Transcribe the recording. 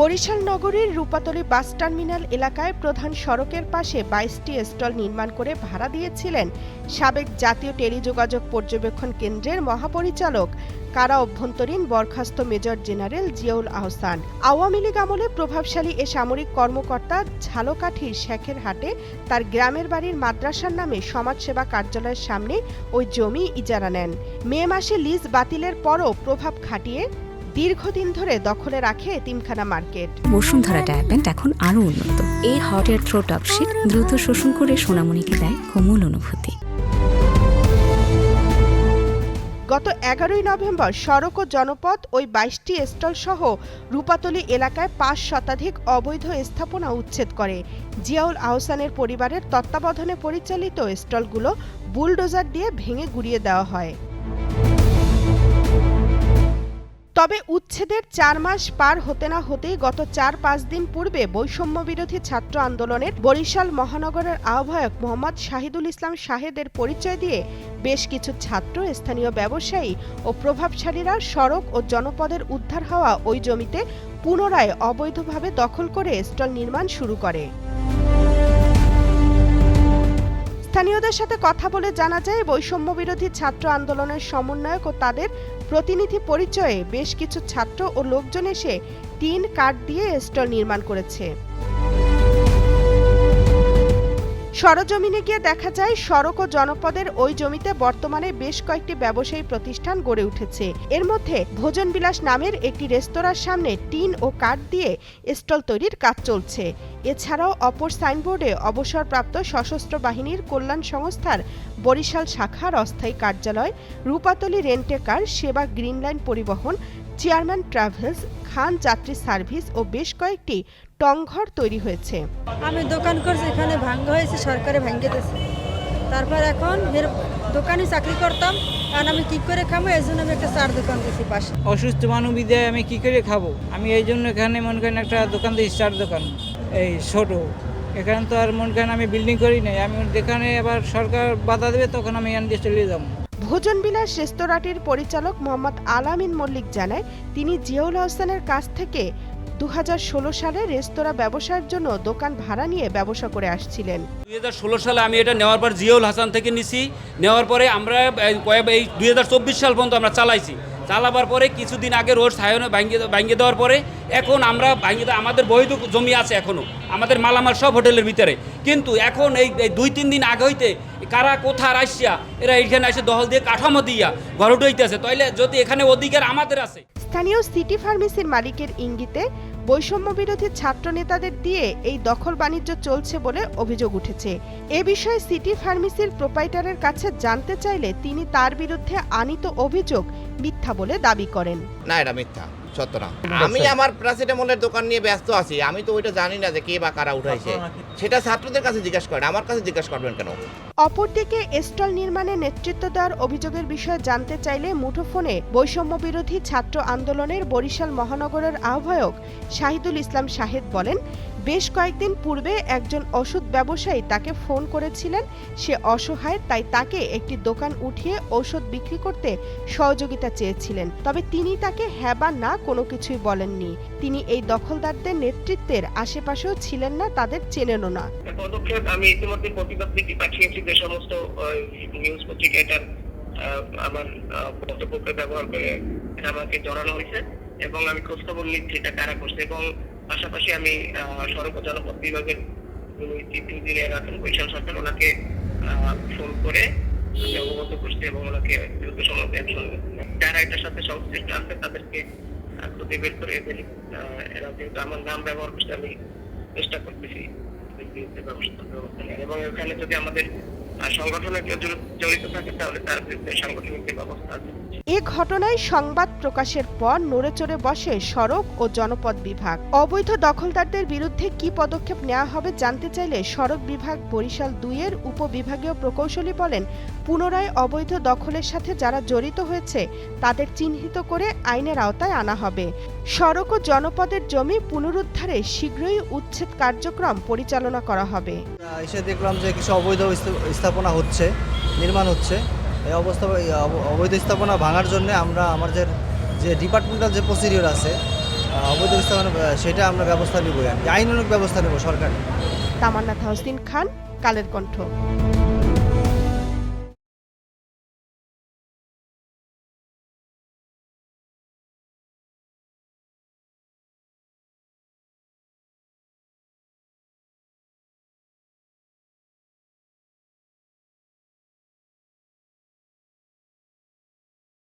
বরিশাল নগরীর Rupatali bus terminal এলাকায় প্রধান সড়কের পাশে বাইশটি স্টল নির্মাণ করে ভাড়া দিয়েছিলেন সাবেক জাতীয় টেলিযোগাযোগ পর্যবেক্ষণ কেন্দ্রের মহাপরিচালক, কারা অভ্যন্তরীণ বরখাস্ত মেজর জেনারেল জিয়াউল আহসান। আওয়ামী লীগ আমলে প্রভাবশালী এ সামরিক কর্মকর্তা ঝালকাঠির শেখের হাটে তার গ্রামের বাড়ির মাদ্রাসার নামে সমাজসেবা কার্যালয়ের সামনে ওই জমি ইজারা নেন। মে মাসে লিজ বাতিলের পরও প্রভাব খাটিয়ে দীর্ঘদিন ধরে দখলে রাখে এতিমখানা মার্কেট। বসুন্ধরা ডায়াপেন্ট এখন আরও উন্নত। এই হট এয়ার থ্রো টপশিট দ্রুত শোষণ করে সোনামণিকে দেয় কোমল অনুভূতি। গত এগারোই নভেম্বর সড়ক ও জনপথ ওই বাইশটি স্টল সহ রূপাতলী এলাকায় পাঁচ শতাধিক অবৈধ স্থাপনা উচ্ছেদ করে। জিয়াউল আহসানের পরিবারের তত্ত্বাবধানে পরিচালিত স্টলগুলো বুলডোজার দিয়ে ভেঙে গুড়িয়ে দেওয়া হয়। তবে উচ্ছেদের চার মাস পার হতে না হতেই গত চার পাঁচ দিন পূর্বে বৈষম্য বিরোধী ছাত্র আন্দোলনের বরিশাল মহানগরের আহ্বায়ক মোহাম্মদ শাহিদুল ইসলাম শাহেদের পরিচয় দিয়ে বেশ কিছু ছাত্র, স্থানীয় ব্যবসায়ী ও প্রভাবশালীরা সড়ক ও জনপদের উদ্ধার হওয়া ওই জমিতে পুনরায় অবৈধভাবে দখল করে স্টল নির্মাণ শুরু করে। স্থানীয়দের সাথে কথা বলে জানা যায় বৈষম্য বিরোধী ছাত্র আন্দোলনের সমন্বয়ক ও তাদের প্রতিনিধি পরিচয়ে বেশ কিছু ছাত্র ও লোকজন এসে টিন কাঠ দিয়ে স্টল নির্মাণ করেছে। সরজমিনে গিয়ে দেখা যায়, সড়ক ও জনপদের ওই জমিতে বর্তমানে বেশ কয়েকটি ব্যবসায়ী প্রতিষ্ঠান গড়ে উঠেছে। এর মধ্যে ভোজন বিলাস নামের একটি রেস্তোরাঁর সামনে টিন ও কাঠ দিয়ে স্টল তৈরির কাজ চলছে। এছাড়াও অপর সাইনবোর্ডে অবসরপ্রাপ্ত সশস্ত্র বাহিনীর কল্যাণ সংস্থার বরিশাল শাখার অস্থায়ী কার্যালয়, রূপাতলী রেন্টে কার সেবা গ্রিন লাইন পরিবহন চেয়ারম্যান ট্রাভেলস খান যাত্রী সার্ভিস ও বেশ কয়েকটি টংঘর তৈরি হয়েছে। আমি দোকান করছি এখানে ভাঙ্গা হয়েছে সরকারে ভাঙ্গে দিয়েছে। তারপর এখন এর দোকানে চাকরি করতাম কারণ আমি কি করে খাব? এই জন্য আমি একটা চার দোকান দিয়েছি পাশে। অসুস্থ মানুষ বিদায় আমি কি করে খাব? আমি এই জন্য এখানে মনে করেন একটা দোকান দিয়েছি চার দোকান। এই ছোট। এখানে তো আর মনে করেন আমি বিল্ডিং করি নাই। আমি যেখানে আবার সরকার বাধা দেবে তখন আমি এখান দিয়ে চলে যাব। ভোজন বিলাস রেস্তোরাঁটির পরিচালক মোহাম্মদ আলামিন মল্লিক জানায়, তিনি জিয়াউল হাসানের কাছ থেকে দুই হাজার ষোলো সালে রেস্তোরাঁ ব্যবসার জন্য দোকান ভাড়া নিয়ে ব্যবসা করে আসছিলেন। দুই হাজার ষোলো সালে আমি এটা নেওয়ার পর জিয়াউল হাসান থেকে নিছি। নেওয়ার পরে আমরা কয়েক এই দুই হাজার চব্বিশ সাল পর্যন্ত আমরা চালাইছি। চালাবার পরে কিছুদিন আগে রোড সায়নে ভাঙিয়ে ভাঙিয়ে দেওয়ার পরে এখন আমরা ভাঙিয়ে আমাদের বৈধ জমি আছে এখনও আমাদের মালামাল সব হোটেলের ভিতরে। কিন্তু এখন এই দুই তিন দিন আগে হইতে কারা কোথার আসিয়া, এরা এখানে এসে দহল দিয়ে কাঠামো দিয়া ঘর উঠাইতেছে তাইলে যদি এখানে অধিকার আমাদের আছে। স্থানীয় সিটি ফার্মেসির মালিকের ইঙ্গিতে বৈষম্য বিরোধী ছাত্র নেতাদের দিয়ে এই দখল বাণিজ্য চলছে বলে অভিযোগ উঠেছে। এ বিষয়ে সিটি ফার্মেসির প্রোপাইটারের কাছে জানতে চাইলে তিনি তার বিরুদ্ধে আনিত অভিযোগ মিথ্যা বলে দাবি করেন। না, এটা মিথ্যা। সত্য না আমি আমার প্যারাসিটামলের দোকান নিয়ে ব্যস্ত আছি। আমি তো ওইটা জানি না যে কে বা কারা উঠাইছে। সেটা ছাত্রদের কাছে জিজ্ঞেস করেন আমার কাছে জিজ্ঞেস করবেন কেন? অপরদিকে স্টল নির্মাণে নেতৃত্ব দেওয়ার অভিযোগের বিষয়ে জানতে চাইলে মুঠোফোনে বৈষম্য বিরোধী ছাত্র আন্দোলনের বরিশাল মহানগরের আহ্বায়ক শাহিদুল ইসলাম শাহেদ বলেন বেশ কয়েকদিন পূর্বে একজন ওষুধ ব্যবসায়ী তাকে ফোন করেছিলেন। সে অসহায়, তাই তাকে একটি দোকান উঠিয়ে ঔষধ বিক্রি করতে সহযোগিতা চেয়েছিলেন। তবে তিনি তাকে হ্যাঁ বা না কোনো কিছুই বলেননি। তিনি এই দখলদারদের নেতৃত্বের আশেপাশেও ছিলেন না, তাদের চেনেনও না। পদক্ষেপ আমি ইতিমধ্যে প্রতিবাদ পাঠিয়েছি যে সমস্ত নিউজ পত্রিকা এটার আমার ব্যবহার করে আমাকে জড়ানো হয়েছে এবং আমি খোঁজখবর নিচ্ছি এটা কারা করছে এবং পাশাপাশি আমি সড়ক ও জনপথ বিভাগের ইঞ্জিনিয়ার আছেন বৈশাল সরকার ওনাকে ফোন করে অবগত করছি এবং ওনাকে দ্রুত সময় যারা এটার সাথে সংশ্লিষ্ট আছে, তাদেরকে খুঁজে বের করে এদের এরা যেহেতু আমার নাম ব্যবহার করছে, আমি চেষ্টা করতেছি ব্যবস্থা। এবং এখানে যদি আমাদের আহ, সংগঠনে কেউ জড়িত থাকে তাহলে তার বিরুদ্ধে সাংগঠনিক ব্যবস্থা আছে। এ ঘটনায় সংবাদ প্রকাশের পর নড়েচড়ে বসে সড়ক ও জনপদ বিভাগ। অবৈধ দখলদারদের বিরুদ্ধে কি পদক্ষেপ নেওয়া হবে জানতে চাইলে সড়ক বিভাগ বরিশাল দুইয়ের উপবিভাগীয় প্রকৌশলী বলেন পুনরায় অবৈধ দখলের সাথে যারা জড়িত হয়েছে তাদের চিহ্নিত করে আইনের আওতায় আনা হবে। সড়ক ও জনপদের জমি পুনরুদ্ধারে শীঘ্রই উচ্ছেদ কার্যক্রম পরিচালনা করা হবে। এসে দেখলাম যে কিছু অবৈধ স্থাপনা হচ্ছে, নির্মাণ হচ্ছে। এই অবস্থা অবৈধ স্থাপনা ভাঙার জন্য আমরা আমাদের যে ডিপার্টমেন্টাল যে প্রসিডিওর আছে অবৈধ স্থাপনা সেটা আমরা ব্যবস্থা নেব আইনানুক ব্যবস্থা নেব সরকার তামান্না তাহসিন খান, কালের কণ্ঠ।